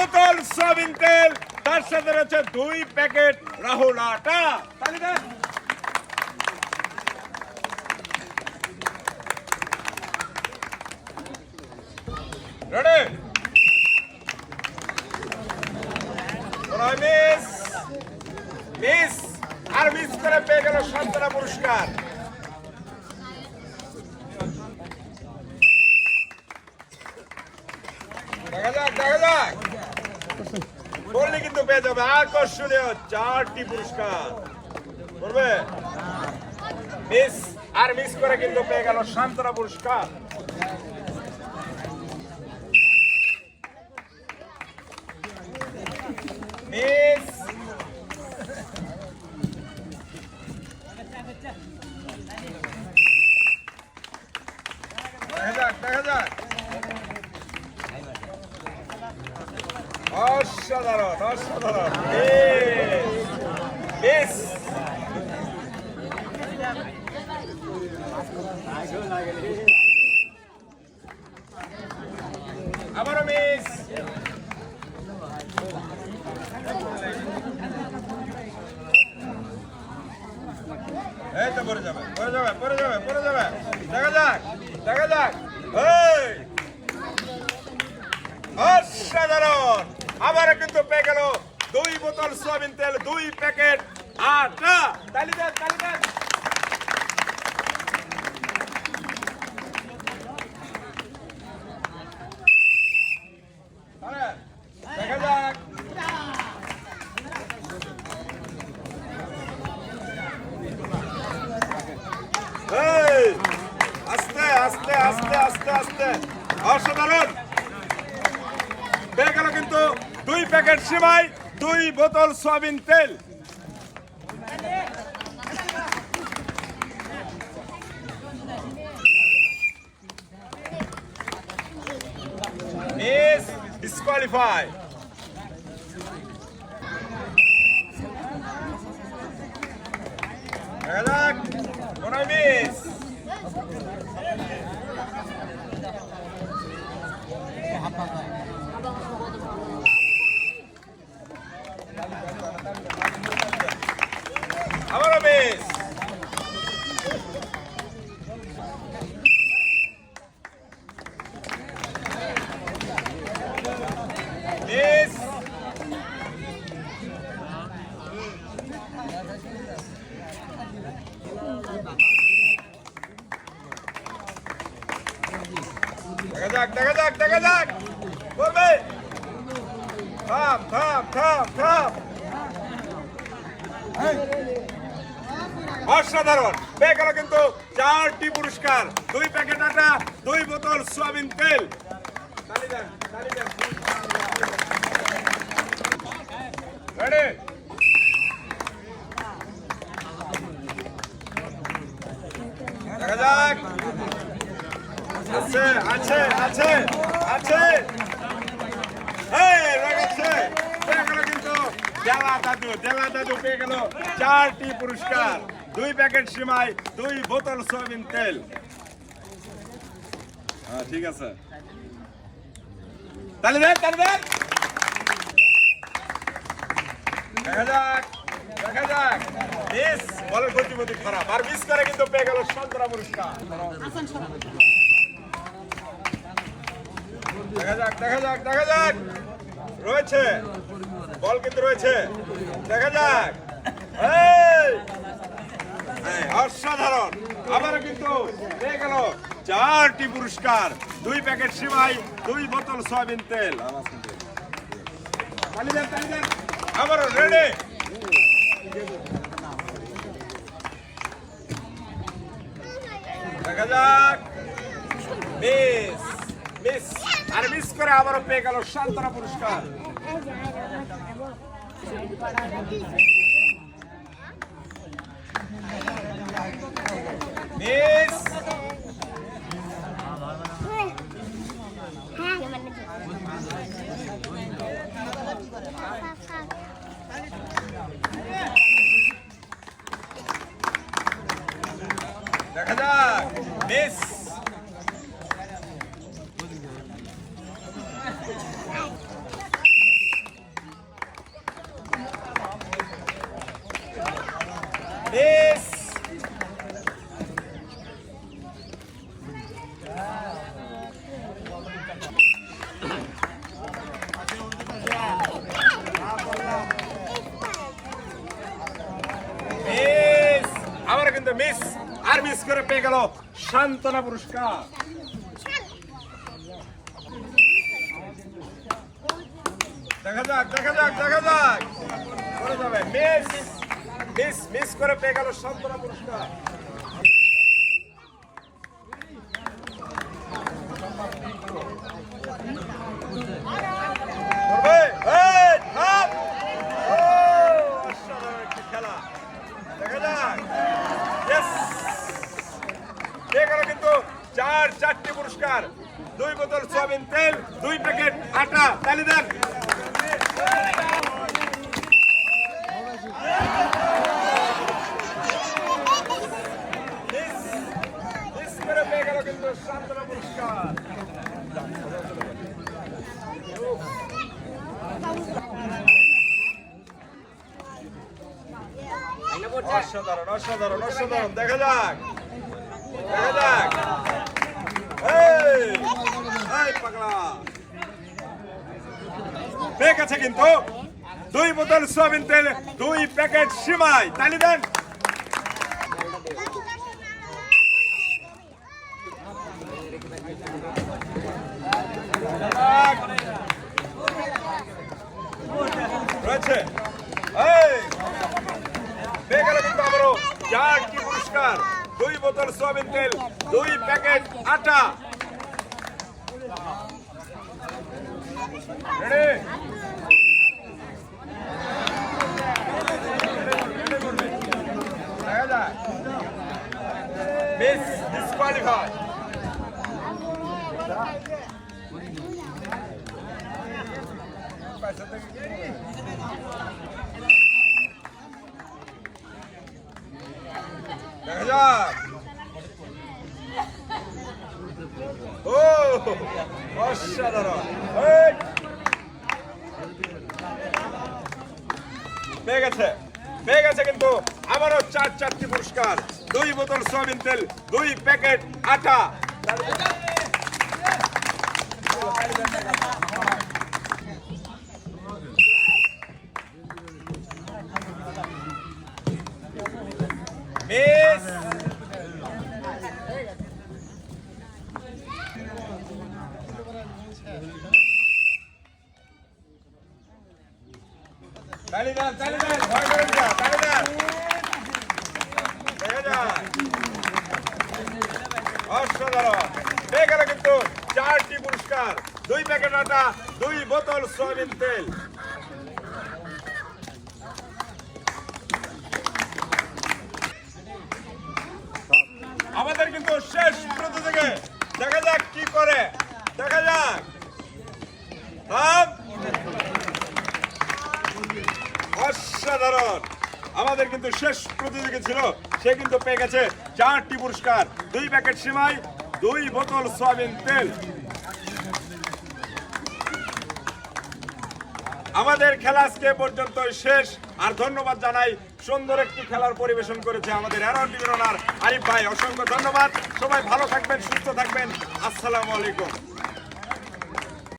বোতল সয়াবিন তেল, তার সাথে রয়েছে দুই প্যাকেট রাহুল আটা। আর মিস পেয়ে গেল সান্তনা পুরস্কার। দেখা যাক দেখা যাক। পেয়ে যাবে। আকর্ষণীয় চারটি পুরস্কার। করবে? মিস আর মিস করে কিন্তু পেয়ে গেল সান্তনা পুরস্কার। মিস দেখা যাক দেখা যাক। অসাধারণ অসাধারণ। মিস আবারও মিস। এই তো পড়ে যাবে পড়ে যাবে পড়ে যাবে পড়ে যাবে। দেখা যাক দেখা যাক। এই অসাধারণ আবারও কিন্তু পেয়ে গেল দুই বোতল সয়াবিন তেল দুই প্যাকেট। আটা তালি দেন তালি দেন। হ্যাঁ, দেখা যাক। আস্তে আস্তে আস্তে আস্তে আস্তে। অসাধারণ পেয়ে গেল কিন্তু দুই প্যাকেট সিমাই দুই বোতল সয়াবিন তেল। Disqualify miss. মিস। দেখা যাক দেখা যাক দেখা যাক। করবে থাম থাম থাম থাম। অসাধারণ। পেয়ে গেল কিন্তু চারটি পুরস্কার। দুই প্যাকেট আটা, দুই বোতল সোয়াবিন তেল। আছে আছে কিন্তু পেয়ে চারটি পুরস্কার। দুই প্যাকেট সিমাই, দুই বোতল সয়াবিন তেল। হ্যাঁ ঠিক আছে। তাহলে দেখা যাক দেখা যাক। খারাপ। আর কিন্তু পেয়ে গেল দেখা যাক দেখা যাক দেখা যাক। রয়েছে। বল কিন্তু রয়েছে। দেখা যাক। অসাধারণ। আবারও কিন্তু পেয়ে গেল চারটি পুরস্কার। দুই প্যাকেট সিমাই, দুই বোতল সয়াবিন তেল। আবারও রেডি। দেখা যাক। Miss miss. আর মিস করে আবারও পেয়ে গেল সান্তনা পুরস্কার। মিস মিস, আর মিস করে পেয়ে গেল সান্ত্বনা পুরস্কার। দেখা যাক দেখা যাক দেখা যাক। পুরস্কার এই থাম ও অসাধারণ একটি খেলা দেখা যাক ইয়েস পেয়ে গেল কিন্তু চার চারটি পুরস্কার দুই বোতল সয়াবিন তেল, দুই প্যাকেট আটা, তালি দেন। অসাধারণ অসাধারণ অসাধারণ। দেখা যাক। দেখা যাক এই এই পাগলা পেয়ে গেছে কিন্তু। দুই বোতল সয়াবিন তেল, দুই প্যাকেট সিমাই। তালি দেন। রয়েছে। পেয়ে গেল কিন্তু আবারও। চারটি পুরস্কার? দুই বোতল সয়াবিন তেল, দুই প্যাকেট আটা। মিস ডিসকোয়ালিফাই দেখা যাক ও অসাধারণ। পেয়ে গেছে। পেয়ে গেছে কিন্তু আবারও চার চারটি পুরস্কার। দুই বোতল সয়াবিন তেল, দুই প্যাকেট আটা তালি দেন তালি দেন ভয় করেন না তালি দেন দেখা যায় অসাধারণ। কিন্তু চারটি দুই প্যাকেট আটা, দুই বোতল আমাদের কিন্তু শেষ প্রতিযোগে দেখা যাক কি করে। দেখা যাক। অসাধারণ। আমাদের কিন্তু শেষ প্রতিযোগী ছিল সে কিন্তু পেয়ে গেছে চারটি পুরস্কার। দুই প্যাকেট সিমাই, দুই বোতল সয়াবিন তেল। আমাদের খেলা আজকে পর্যন্ত শেষ। আর ধন্যবাদ জানাই সুন্দর একটি খেলার পরিবেশন করেছে আমাদের টিভির ওনার আরিফ ভাই। অসংখ্য ধন্যবাদ। সবাই ভালো থাকবেন, সুস্থ থাকবেন। আসসালামু আলাইকুম।